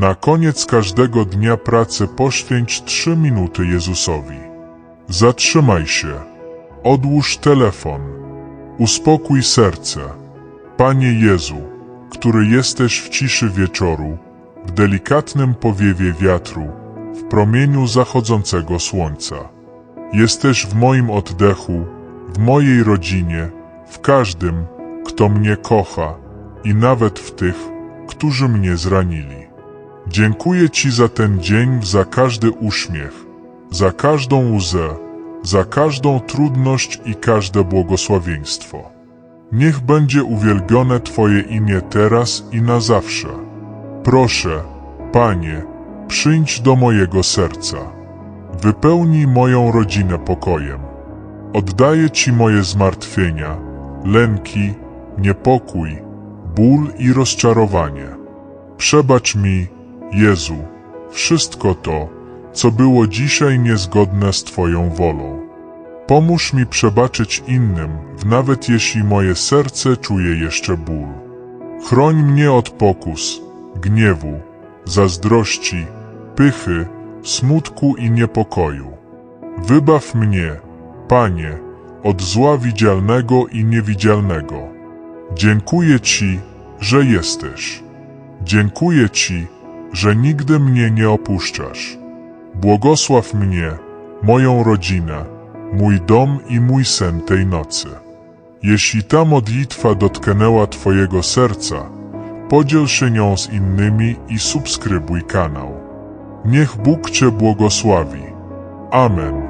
Na koniec każdego dnia pracy poświęć trzy minuty Jezusowi. Zatrzymaj się. Odłóż telefon. Uspokój serce. Panie Jezu, który jesteś w ciszy wieczoru, w delikatnym powiewie wiatru, w promieniu zachodzącego słońca. Jesteś w moim oddechu, w mojej rodzinie, w każdym, kto mnie kocha i nawet w tych, którzy mnie zranili. Dziękuję Ci za ten dzień, za każdy uśmiech, za każdą łzę, za każdą trudność i każde błogosławieństwo. Niech będzie uwielbione Twoje imię teraz i na zawsze. Proszę, Panie, przyjdź do mojego serca. Wypełnij moją rodzinę pokojem. Oddaję Ci moje zmartwienia, lęki, niepokój, ból i rozczarowanie. Przebacz mi, Jezu, wszystko to, co było dzisiaj niezgodne z Twoją wolą. Pomóż mi przebaczyć innym, nawet jeśli moje serce czuje jeszcze ból. Chroń mnie od pokus, gniewu, zazdrości, pychy, smutku i niepokoju. Wybaw mnie, Panie, od zła widzialnego i niewidzialnego. Dziękuję Ci, że jesteś. Dziękuję Ci, że nigdy mnie nie opuszczasz. Błogosław mnie, moją rodzinę, mój dom i mój sen tej nocy. Jeśli ta modlitwa dotknęła Twojego serca, podziel się nią z innymi i subskrybuj kanał. Niech Bóg Cię błogosławi. Amen.